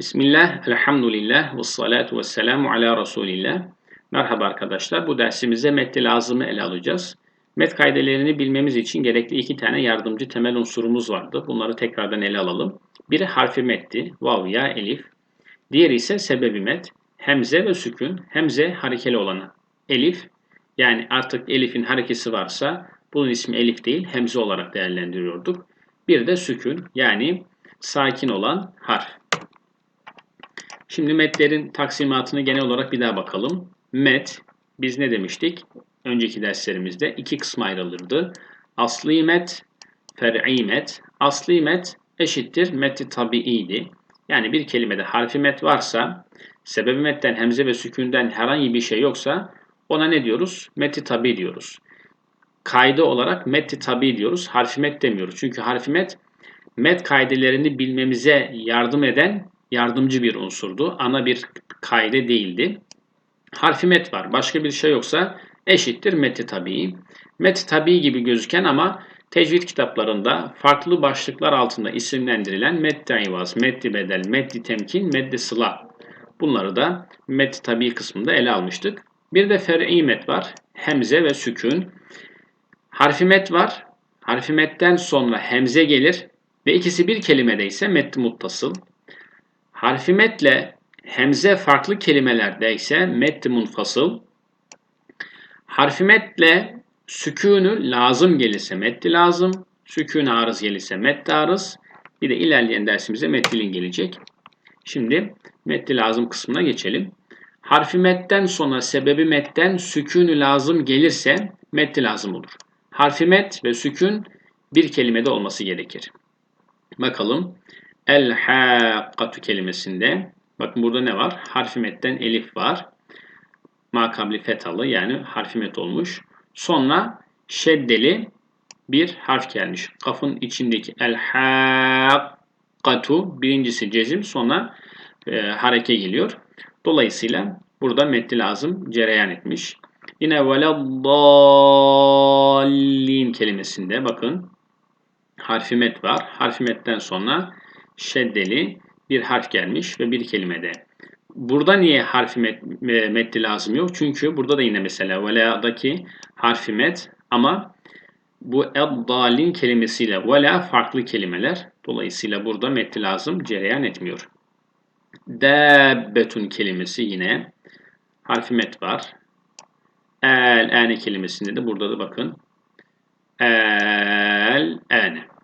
Bismillah, elhamdülillah, ve salatu ve selamu ala Resulillah. Merhaba arkadaşlar, bu dersimizde metni lazımı ele alacağız. Met kaidelerini bilmemiz için gerekli iki tane yardımcı temel unsurumuz vardı. Bunları tekrardan ele alalım. Biri harfi metti, vav ya elif. Diğeri ise sebebi met, hemze ve sükun. Hemze harekeli olanı. Elif, yani artık elifin harekesi varsa bunun ismi elif değil, hemze olarak değerlendiriyorduk. Bir de sükun, yani sakin olan harf. Şimdi metlerin taksimatını genel olarak bir daha bakalım. Met, biz ne demiştik? Önceki derslerimizde iki kısma ayrılırdı. Asli met, fer'i met. Asli met eşittir meti tabiiydi. Yani bir kelimede harfi met varsa, sebebi metten, hemze ve sükünden herhangi bir şey yoksa ona ne diyoruz? Meti tabi diyoruz. Kaydı olarak meti tabi diyoruz. Harfi met demiyoruz. Çünkü harfi met, met kaidelerini bilmemize yardım eden yardımcı bir unsurdu. Ana bir kayde değildi. Harfi met var. Başka bir şey yoksa eşittir meti tabii. Meti tabii gibi gözüken ama tecvid kitaplarında farklı başlıklar altında isimlendirilen meddi ivaz, meddi bedel, meddi temkin, meddi sıla. Bunları da meddi tabii kısmında ele almıştık. Bir de fer'i met var. Hemze ve sükun. Harfi met var. Harfi metten sonra hemze gelir ve ikisi bir kelimede ise meddi muttasıl. Harfi metle hemze farklı kelimelerde ise metti munfasıl. Harfi metle sükûnü lazım gelirse metti lazım. Sükûnü arız gelirse metti arız. Bir de ilerleyen dersimize mettilin gelecek. Şimdi metti lazım kısmına geçelim. Harfi metten sonra sebebi metten sükûnü lazım gelirse metti lazım olur. Harfi met ve sükun bir kelimede olması gerekir. Bakalım. El hakkatu kelimesinde bakın burada ne var? Harfi metten elif var. Makabli fetalı yani harfi met olmuş. Sonra şeddeli bir harf gelmiş. Kafın içindeki el hakkatu birincisi cezim sonra e, hareke geliyor. Dolayısıyla burada metni lazım cereyan etmiş. Yine veleddallin kelimesinde bakın harfi met var. Harfi metten sonra şeddeli bir harf gelmiş ve bir kelimede. Burada niye harfi met, metli lazım yok? Çünkü burada da yine mesela vela'daki harfi met ama bu eddalin kelimesiyle vela farklı kelimeler. Dolayısıyla burada metli lazım cereyan etmiyor. Dabbetun kelimesi yine harfi met var. El ene kelimesinde de burada da bakın. El ene.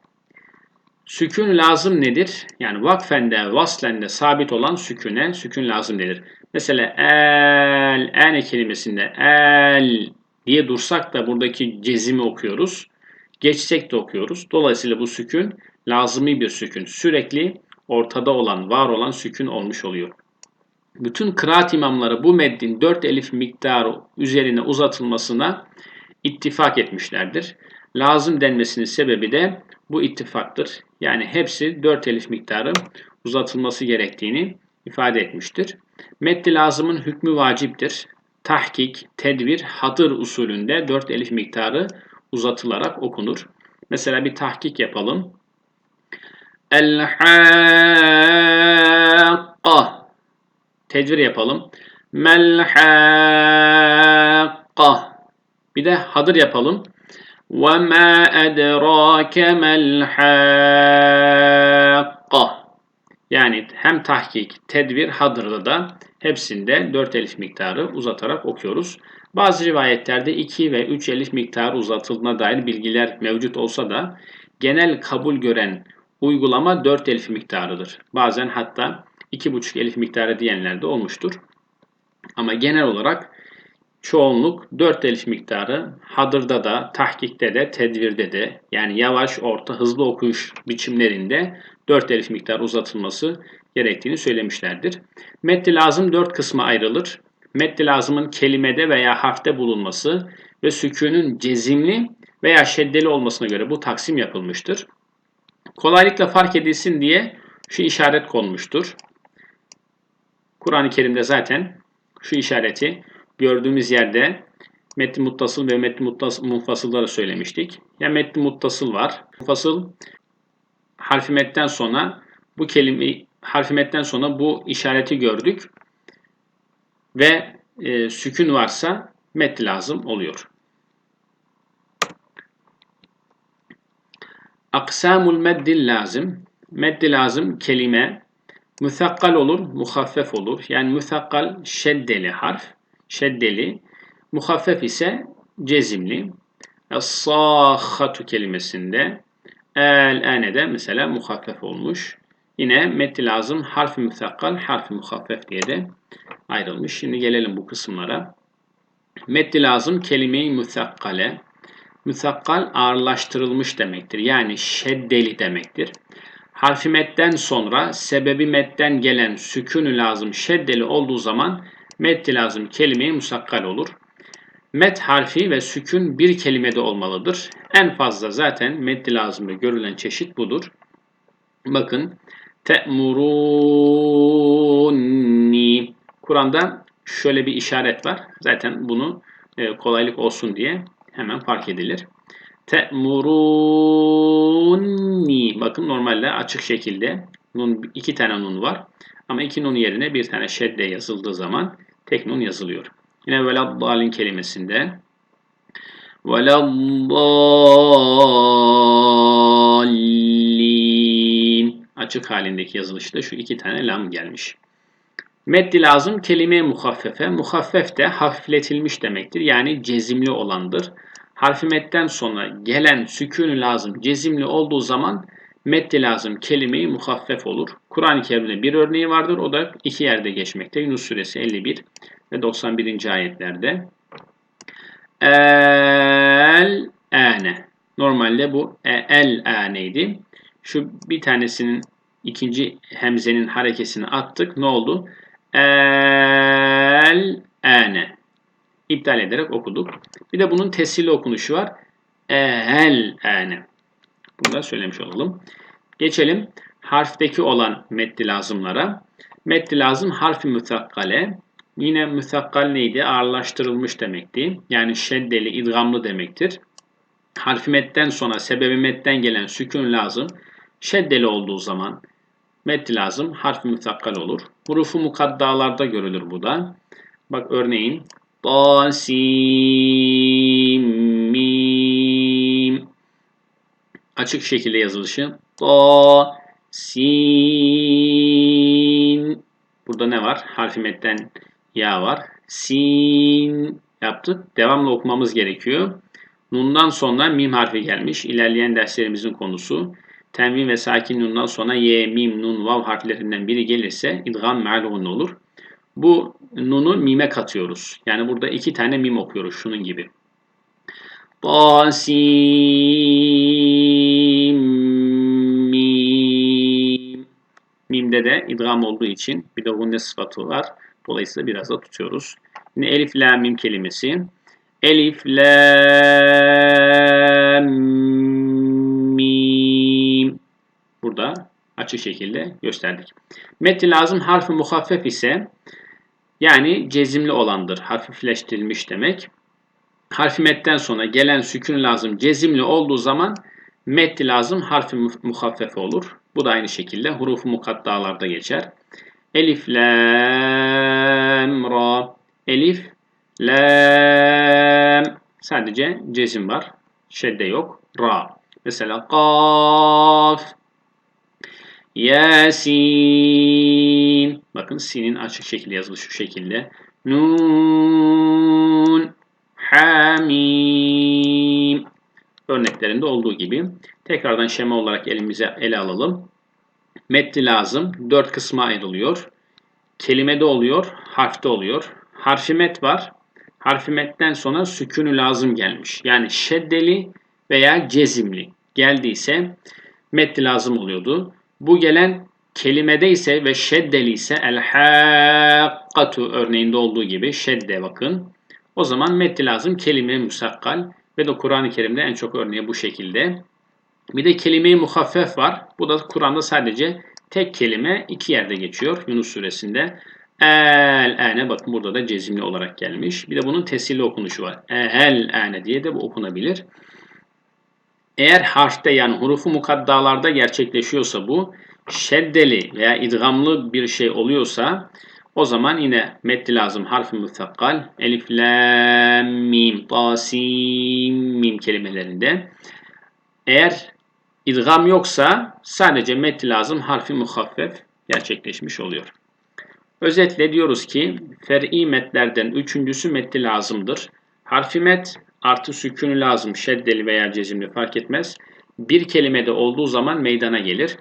Sükün lazım nedir? Yani vakfende, vaslende sabit olan süküne sükün lazım nedir? Mesela el, ene kelimesinde el diye dursak da buradaki cezimi okuyoruz. Geçsek de okuyoruz. Dolayısıyla bu sükün lazımi bir sükün. Sürekli ortada olan, var olan sükün olmuş oluyor. Bütün kıraat imamları bu meddin 4 elif miktarı üzerine uzatılmasına ittifak etmişlerdir. Lazım denmesinin sebebi de bu ittifaktır. Yani hepsi 4 elif miktarı uzatılması gerektiğini ifade etmiştir. Meddi lazımın hükmü vaciptir. Tahkik, tedbir, hadır usulünde 4 elif miktarı uzatılarak okunur. Mesela bir tahkik yapalım. El-hakka Tedbir yapalım. Mel-hakka Bir de hadır yapalım. وَمَا أَدْرَاكَ مَا الْحَاقَّةِ Yani hem tahkik, tedbir, hadırda da hepsinde 4 elif miktarı uzatarak okuyoruz. Bazı rivayetlerde 2 ve 3 elif miktarı uzatıldığına dair bilgiler mevcut olsa da genel kabul gören uygulama 4 elif miktarıdır. Bazen hatta 2,5 elif miktarı diyenler de olmuştur. Ama genel olarak çoğunluk 4 elif miktarı hadırda da, tahkikte de, tedvirde de yani yavaş, orta, hızlı okuyuş biçimlerinde 4 elif miktarı uzatılması gerektiğini söylemişlerdir. Metni lazım 4 kısma ayrılır. Metni lazımın kelimede veya harfte bulunması ve sükûnün cezimli veya şeddeli olmasına göre bu taksim yapılmıştır. Kolaylıkla fark edilsin diye şu işaret konmuştur. Kur'an-ı Kerim'de zaten şu işareti gördüğümüz yerde metni muttasıl ve metni munfasılda da söylemiştik. Ya metni muttasıl var. Munfasıl harfi metten sonra bu kelime harfi metten sonra bu işareti gördük ve e, sükun varsa met lazım oluyor. Aksamul meddil lazım. Meddi lazım kelime müsakkal olur, muhaffef olur. Yani müsakkal şeddeli harf, şeddeli. Muhaffef ise cezimli. Es-sâhhatu kelimesinde el-âne'de mesela muhaffef olmuş. Yine metni lazım harfi müsakkal, harfi muhaffef diye de ayrılmış. Şimdi gelelim bu kısımlara. Metni lazım kelime-i müsakkale. Müsakkal ağırlaştırılmış demektir. Yani şeddeli demektir. Harfi metten sonra sebebi metten gelen sükünü lazım şeddeli olduğu zaman metti lazım kelimeye musakkal olur. Met harfi ve sükün bir kelimede olmalıdır. En fazla zaten metti lazımda görülen çeşit budur. Bakın te'muruni Kur'an'da şöyle bir işaret var. Zaten bunu e, kolaylık olsun diye hemen fark edilir. Te'muruni Bakın normalde açık şekilde nun, iki tane nun var. Ama iki nun yerine bir tane şedde yazıldığı zaman tek nun yazılıyor. Yine veladdalin kelimesinde veladdallin açık halindeki yazılışta şu iki tane lam gelmiş. Meddi lazım kelime muhaffefe. Muhaffef de hafifletilmiş demektir. Yani cezimli olandır. Harfi metten sonra gelen sükûnü lazım cezimli olduğu zaman meddi lazım kelimeyi muhaffef olur. Kur'an-ı Kerim'de bir örneği vardır. O da iki yerde geçmekte. Yunus suresi 51 ve 91. ayetlerde. El ane. Normalde bu el aneydi. Şu bir tanesinin ikinci hemzenin harekesini attık. Ne oldu? El ane. İptal ederek okuduk. Bir de bunun tesirli okunuşu var. El ane. Bunu da söylemiş olalım. Geçelim harfteki olan meddi lazımlara. Meddi lazım harfi mütakkale. Yine mütakkal neydi? Ağırlaştırılmış demekti. Yani şeddeli, idgamlı demektir. Harfi metten sonra sebebi metten gelen sükun lazım. Şeddeli olduğu zaman meddi lazım harfi mütakkal olur. Hurufu mukaddalarda görülür bu da. Bak örneğin Tasim açık şekilde yazılışı Ta sin burada ne var? Harfi metten ya var. Sin yaptık. Devamlı okumamız gerekiyor. Nundan sonra mim harfi gelmiş. İlerleyen derslerimizin konusu. Tenvin ve sakin nundan sonra ye, mim, nun, vav harflerinden biri gelirse idgam me'lun olur. Bu nunu mime katıyoruz. Yani burada iki tane mim okuyoruz şunun gibi. Tasim Mimde de idgam olduğu için bir de gunne sıfatı var. Dolayısıyla biraz da tutuyoruz. Yine elif la mim kelimesi. Elif la mim. Burada açık şekilde gösterdik. Metni lazım harfi muhaffef ise yani cezimli olandır. Hafifleştirilmiş demek. Harfi metten sonra gelen sükun lazım cezimli olduğu zaman metti lazım harfi muhaffefe olur. Bu da aynı şekilde hurufu mukaddalarda geçer. Elif, lam, ra. Elif, lam. Sadece cezim var. Şedde yok. Ra. Mesela kaf, yasin. Bakın sinin açık şekilde yazılı şu şekilde. Nun, hamim. Örneklerinde olduğu gibi. Tekrardan şema olarak elimize ele alalım. Metni lazım. Dört kısma ayrılıyor. Kelimede oluyor, harfte oluyor. Harfi met var. Harfi metten sonra sükünü lazım gelmiş. Yani şeddeli veya cezimli geldiyse metni lazım oluyordu. Bu gelen kelimede ise ve şeddeli ise el hakkatu örneğinde olduğu gibi şedde bakın. O zaman metni lazım kelime musakkal ve de Kur'an-ı Kerim'de en çok örneği bu şekilde. Bir de kelime-i muhaffef var. Bu da Kur'an'da sadece tek kelime iki yerde geçiyor Yunus suresinde. El ene bakın burada da cezimli olarak gelmiş. Bir de bunun tesirli okunuşu var. El ene diye de bu okunabilir. Eğer harfte yani hurufu mukaddalarda gerçekleşiyorsa bu şeddeli veya idgamlı bir şey oluyorsa o zaman yine metni lazım harfi mütakkal elif, lam, mim, tasim, mim kelimelerinde. Eğer idgam yoksa sadece metni lazım harfi muhaffef gerçekleşmiş oluyor. Özetle diyoruz ki fer'i metlerden üçüncüsü metni lazımdır. Harfi met artı sükünü lazım şeddeli veya cezimli fark etmez. Bir kelimede olduğu zaman meydana gelir.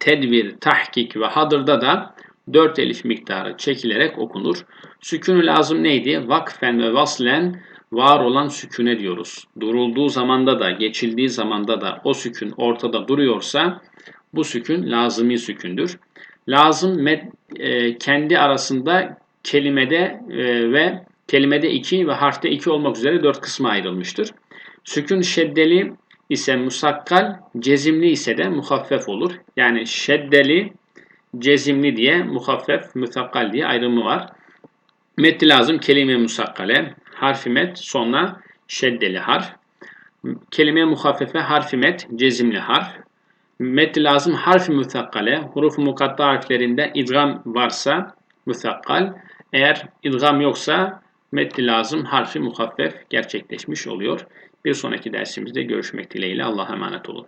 Tedbir, tahkik ve hadırda da 4 elif miktarı çekilerek okunur. Sükünü lazım neydi? Vakfen ve vaslen var olan süküne diyoruz. Durulduğu zamanda da, geçildiği zamanda da o sükün ortada duruyorsa bu sükün lazımi sükündür. Lazım med, e, kendi arasında kelimede e, ve kelimede 2 ve harfte 2 olmak üzere 4 kısma ayrılmıştır. Sükün şeddeli ise musakkal, cezimli ise de muhaffef olur. Yani şeddeli, cezimli diye muhaffef, mütakkal diye ayrımı var. Metti lazım kelime musakkale, harfi met, sonra şeddeli harf. Kelime muhaffefe, harfi met, cezimli harf. Metti lazım harfi mütakkale, huruf mukatta harflerinde idgam varsa mütakkal. Eğer idgam yoksa metti lazım harfi muhaffef gerçekleşmiş oluyor. Bir sonraki dersimizde görüşmek dileğiyle Allah'a emanet olun.